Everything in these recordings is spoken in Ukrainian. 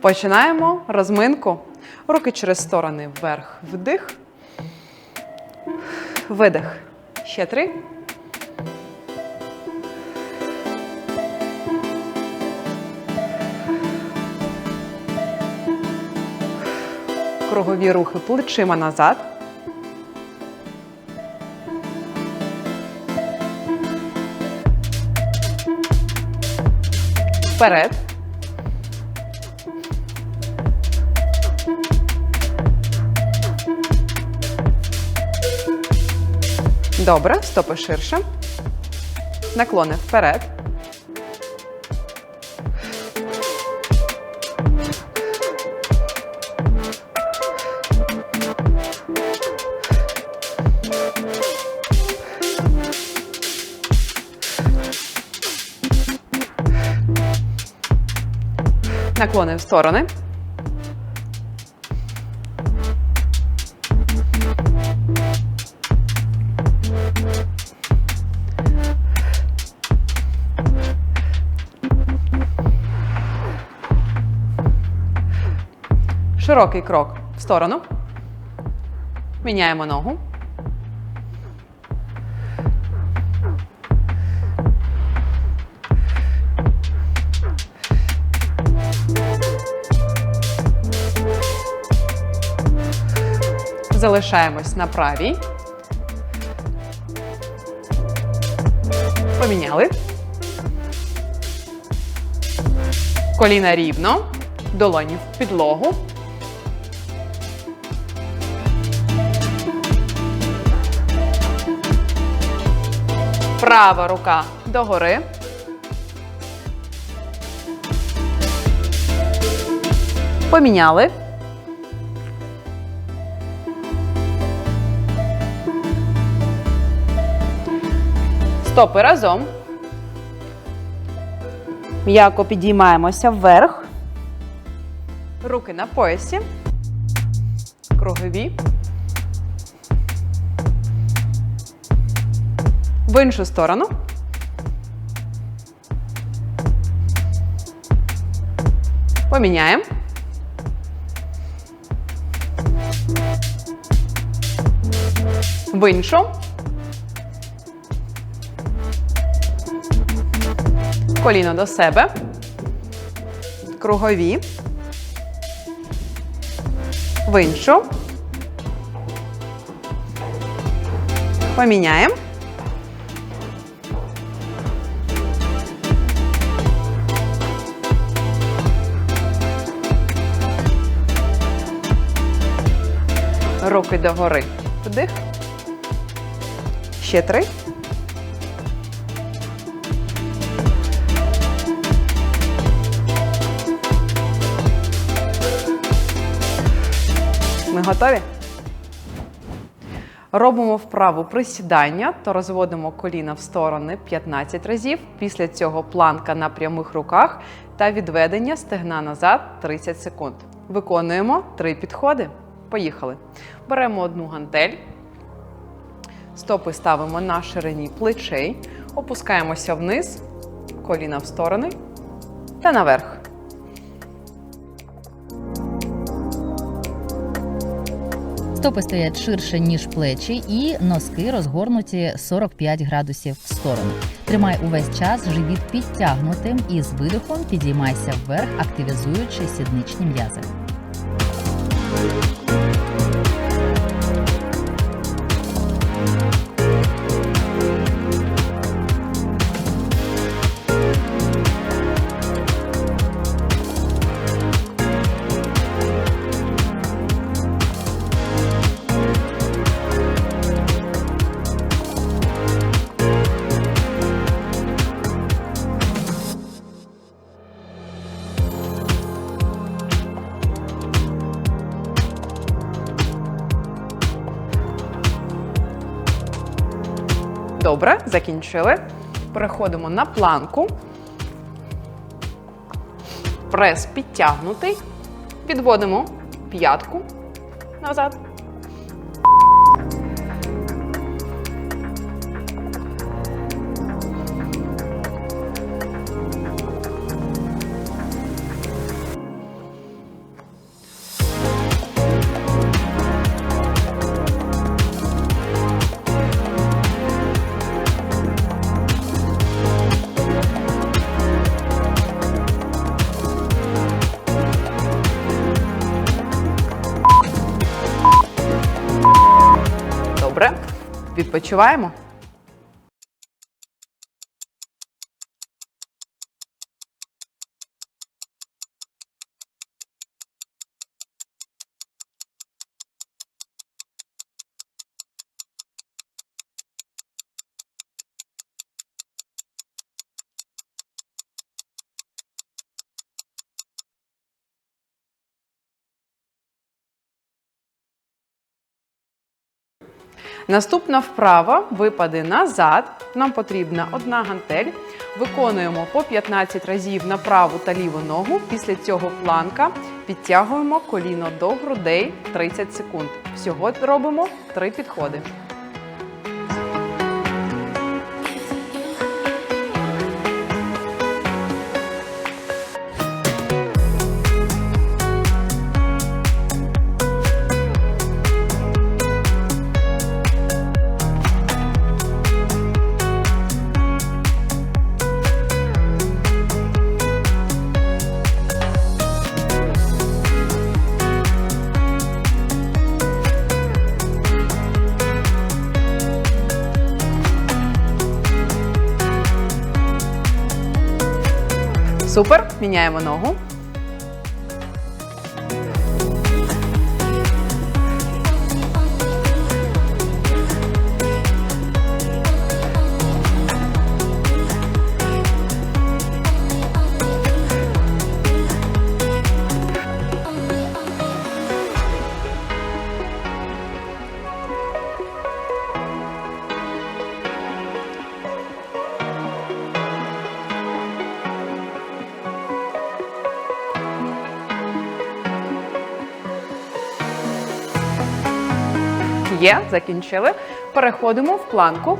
Починаємо розминку. Руки через сторони вверх. Вдих. Видих. Ще три. Кругові рухи плечима назад. Вперед. Добре, стопи ширше. Наклони вперед. Наклони в сторони. Широкий крок в сторону. Міняємо ногу. Залишаємось на правій. Поміняли. Коліна рівно. Долоні в підлогу. Права рука догори. Поміняли. Стопи разом. М'яко підіймаємося вверх. Руки на поясі. Кругові. В іншу сторону. Поміняємо. В іншу. Коліно до себе. Кругові. В іншу. Поміняємо. Руки догори. Вдих. Ще три. Ми готові? Робимо вправу присідання, то розводимо коліна в сторони 15 разів. Після цього планка на прямих руках та відведення стегна назад 30 секунд. Виконуємо три підходи. Поїхали. Беремо одну гантель, стопи ставимо на ширині плечей, опускаємося вниз, коліна в сторони та наверх. Стопи стоять ширше, ніж плечі, і носки розгорнуті 45 градусів в сторону. Тримай увесь час живіт підтягнутим і з видихом підіймайся вверх, активізуючи сідничні м'язи. Добре, закінчили. Переходимо на планку. Прес підтягнутий. Підводимо п'ятку назад. Добре, відпочиваємо. Наступна вправа випади назад. Нам потрібна одна гантель. Виконуємо по 15 разів на праву та ліву ногу. Після цього планка підтягуємо коліно до грудей 30 секунд. Всього робимо 3 підходи. Супер. Міняємо ногу. Закінчили. Переходимо в планку.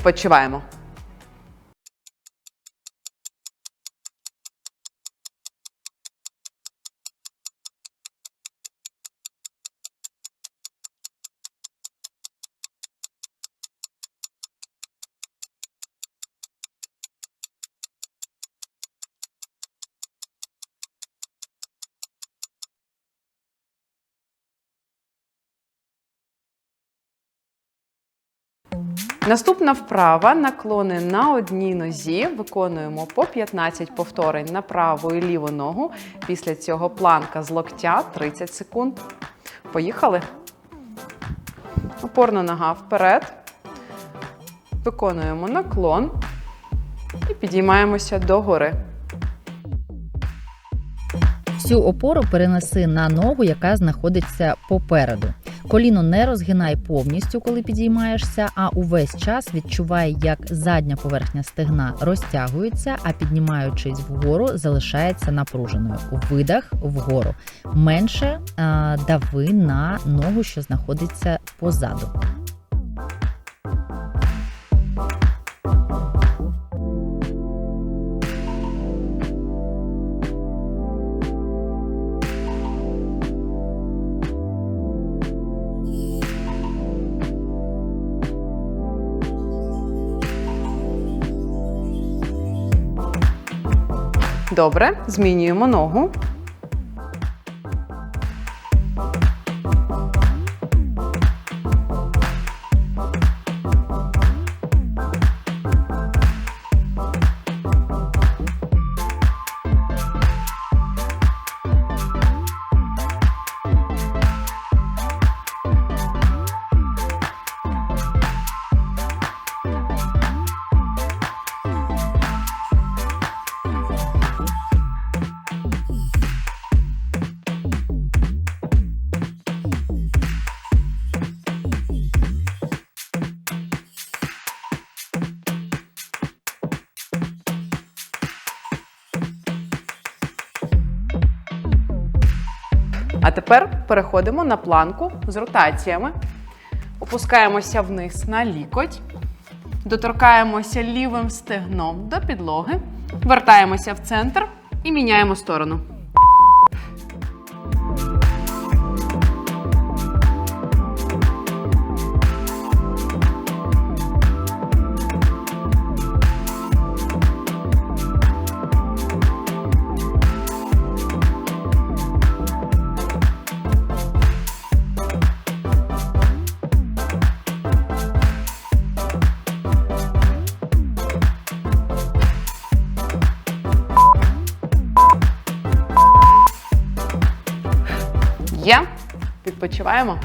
Відпочиваємо. Наступна вправа наклони на одній нозі. Виконуємо по 15 повторень на праву і ліву ногу. Після цього планка з локтя 30 секунд. Поїхали. Опорна нога вперед. Виконуємо наклон і підіймаємося догори. Всю опору перенеси на ногу, яка знаходиться попереду. Коліно не розгинай повністю, коли підіймаєшся, а увесь час відчувай, як задня поверхня стегна розтягується, а піднімаючись вгору, залишається напруженою. Видах вгору. Менше а, дави на ногу, що знаходиться позаду. Добре, змінюємо ногу. А тепер переходимо на планку з ротаціями. Опускаємося вниз на лікоть. Доторкаємося лівим стегном до підлоги. Вертаємося в центр і міняємо сторону. Є. Відпочиваємо.